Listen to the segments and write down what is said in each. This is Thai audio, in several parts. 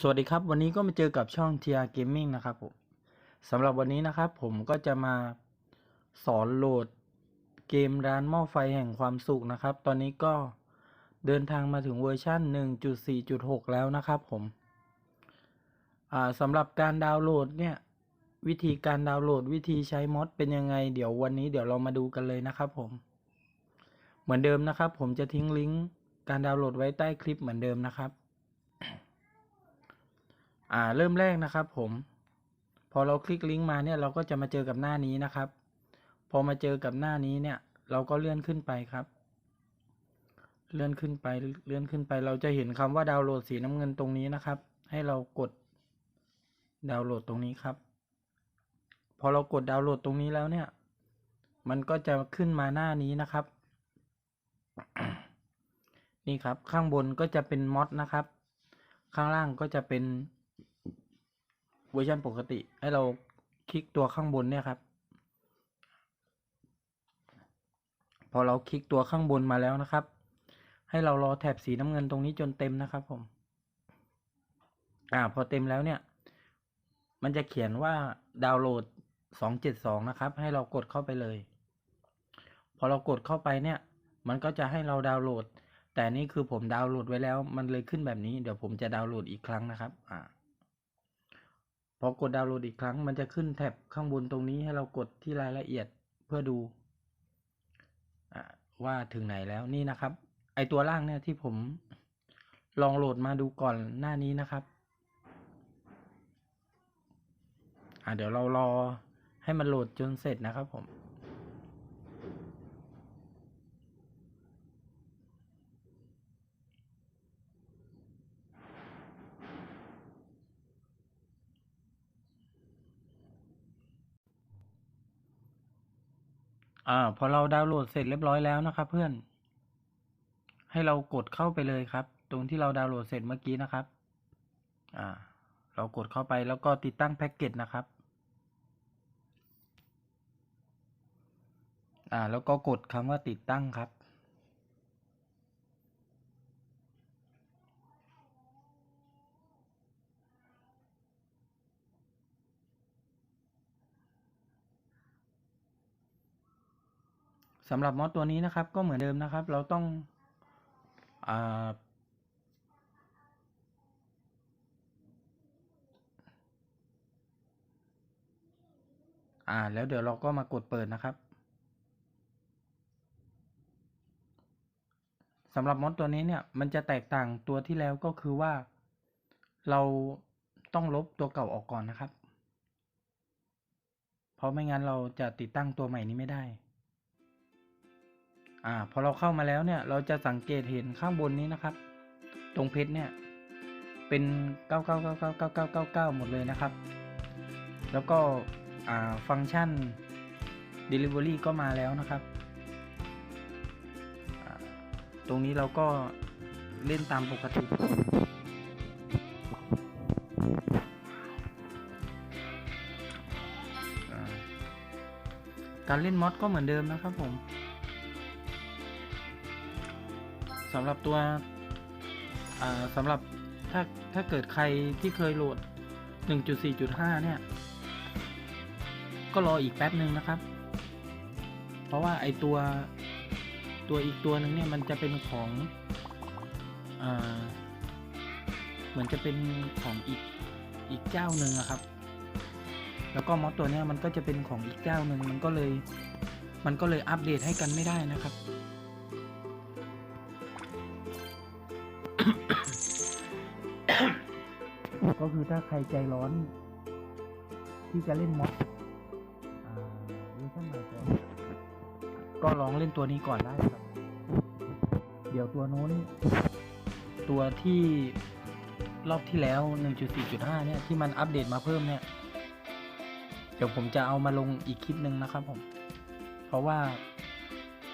สวัสดีครับ วันนี้ก็มาเจอกับช่อง TR Gaming นะครับผมสำหรับวันนี้นะครับ ผมก็จะมาสอนโหลดเกมร้านหม้อไฟแห่งความสุขนะครับ ตอนนี้ก็เดินทางมาถึงเวอร์ชัน1.4.6 แล้วนะครับผมสำหรับการดาวน์โหลดเนี่ย วิธีการดาวน์โหลดวิธีใช้มอดเป็นยังไง เดี๋ยววันนี้เดี๋ยวเรามาดูกันเลยนะครับผม เหมือนเดิมนะครับ ผมจะทิ้งลิงก์การดาวน์โหลดไว้ใต้คลิปเหมือนเดิมนะครับ อ่าเริ่มแรกนะครับผม พอเราคลิกลิงก์มาเนี่ยเราก็จะมาเจอกับหน้านี้นะครับ พอมาเจอกับหน้านี้เนี่ยเราก็เลื่อนขึ้นไปครับ เลื่อนขึ้นไปเลื่อนขึ้นไป เราจะเห็นคำว่าดาวน์โหลดสีน้ำเงินตรงนี้นะครับ ให้เรากดดาวน์โหลดตรงนี้ครับ พอเรากดดาวน์โหลดตรงนี้แล้วเนี่ย มันก็จะขึ้นมาหน้านี้นะครับ นี่ครับข้างบนก็จะเป็นมอดนะครับ ข้างล่างก็จะเป็น เวอร์ชันปกติ ให้เราคลิกตัวข้างบนเนี่ยครับ พอเราคลิกตัวข้างบนมาแล้วนะครับ ให้เรารอแถบสีน้ำเงินตรงนี้จนเต็มนะครับผม อ่า พอเต็มแล้วเนี่ย มันจะเขียนว่าดาวน์โหลด 272 นะครับ ให้เรากดเข้าไปเลย พอเรากดเข้าไปเนี่ย มันก็จะให้เราดาวน์โหลด แต่นี่คือผมดาวน์โหลดไว้แล้ว มันเลยขึ้นแบบนี้ เดี๋ยวผมจะดาวน์โหลดอีกครั้งนะครับ อ่า พอกดดาวน์โหลดอีกครั้ง มันจะขึ้นแท็บข้างบนตรงนี้ให้เรากดที่รายละเอียดเพื่อดูอว่าถึงไหนแล้วนี่นะครับ ไอตัวล่างเนี่ยที่ผมลองโหลดมาดูก่อนหน้านี้นะครับอ่าเดี๋ยวเรารอให้มันโหลดจนเสร็จนะครับผม อ่า พอเราดาวน์โหลดเสร็จเรียบร้อยแล้วนะครับ เพื่อน ให้เรากดเข้าไปเลยครับ ตรงที่เราดาวน์โหลดเสร็จเมื่อกี้นะครับ อ่า เรากดเข้าไปแล้วก็ติดตั้งแพ็กเกจนะครับ อ่า แล้วก็กดคำว่าติดตั้งครับ สำหรับมอดตัวนี้นะครับ ก็เหมือนเดิมนะครับ เราต้องอ่าอ่า แล้วเดี๋ยวเราก็มากดเปิดนะครับสำหรับมอดตัวนี้เนี่ย มันจะแตกต่างตัวที่แล้วก็คือว่า เราต้องลบตัวเก่าออกก่อนนะครับ เพราะไม่งั้นเราจะติดตั้งตัวใหม่นี้ไม่ได้ อ่าพอเราเข้ามาแล้วเนี่ยเราจะสังเกตเห็นข้างบนนี้นะครับ ตรงเพชรเนี่ยเป็น 9999999 หมดเลยนะครับ แล้วก็อ่าฟังก์ชัน Delivery ก็มาแล้วนะครับ ตรงนี้เราก็เล่นตามปกติ การเล่นมอดก็เหมือนเดิมนะครับผม สำหรับตัวสำหรับถ้าถ้าเกิดใครที่เคยโหลด 1.4.5 เนี่ย ก็รออีกแป๊บหนึ่งนะครับ เพราะว่าไอตัวตัวอีกตัวหนึ่งเนี่ยมันจะเป็นของอเหมือนจะเป็นของอีกอีกเจ้าหนึ่งอะครับ แล้วก็มอดตัวเนี้ยมันก็จะเป็นของอีกเจ้าหนึ่งมันก็เลย มันก็เลยอัปเดตให้กันไม่ได้นะครับ ก็คือถ้าใครใจร้อน ที่จะเล่นมอดเวอร์ชันใหม่ก่อนก็ลองเล่นตัวนี้ก่อนได้ครับ เดี๋ยวตัวโน้น ตัวที่รอบที่แล้ว 1.4.5 เนี่ย ที่มันอัปเดตมาเพิ่มเนี่ย เดี๋ยวผมจะเอามาลงอีกคลิปหนึ่งนะครับผม เพราะว่า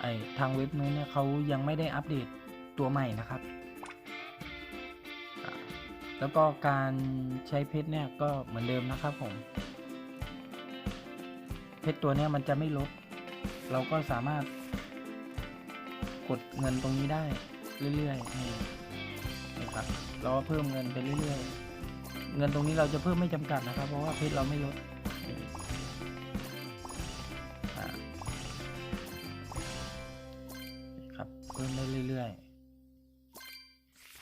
ไอทางเว็บนู้นเนี่ยเขายังไม่ได้อัปเดตตัวใหม่นะครับ แล้วก็การใช้เพชรเนี่ยก็เหมือนเดิมนะครับผม เพชรตัวเนี้ยมันจะไม่ลด เราก็สามารถกดเงินตรงนี้ได้เรื่อยๆนี่นะครับเราก็เพิ่มเงินไปเรื่อยๆ เงินตรงนี้เราจะเพิ่มไม่จำกัดนะครับ เพราะว่าเพชรเราไม่ลดนี่ครับเพิ่มได้เรื่อยๆ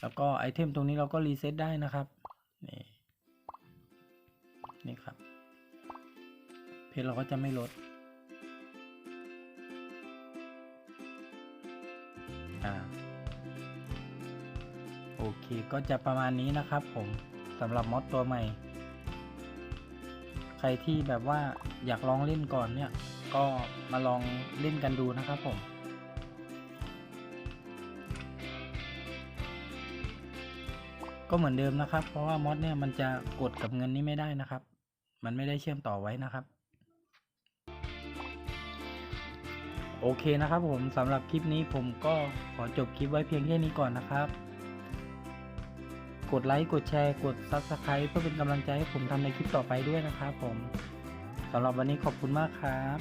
แล้วก็ไอเทมตรงนี้เราก็รีเซ็ตได้นะครับ นี่ นี่ครับ เพชรเราก็จะไม่ลด อ่า โอเค ก็จะประมาณนี้นะครับผมสำหรับมอดตัวใหม่ ใครที่แบบว่าอยากลองเล่นก่อนเนี่ย ก็มาลองเล่นกันดูนะครับผม ก็เหมือนเดิมนะครับ เพราะว่ามอดเนี่ยมันจะกดกับเงินนี้ไม่ได้นะครับ มันไม่ได้เชื่อมต่อไว้นะครับ โอเคนะครับผมสำหรับคลิปนี้ผมก็ขอจบคลิปไว้เพียงแค่นี้ก่อนนะครับ กดไลค์กดแชร์กด Subscribe เพื่อเป็นกำลังใจให้ผมทำในคลิปต่อไปด้วยนะครับผมสำหรับวันนี้ขอบคุณมากครับ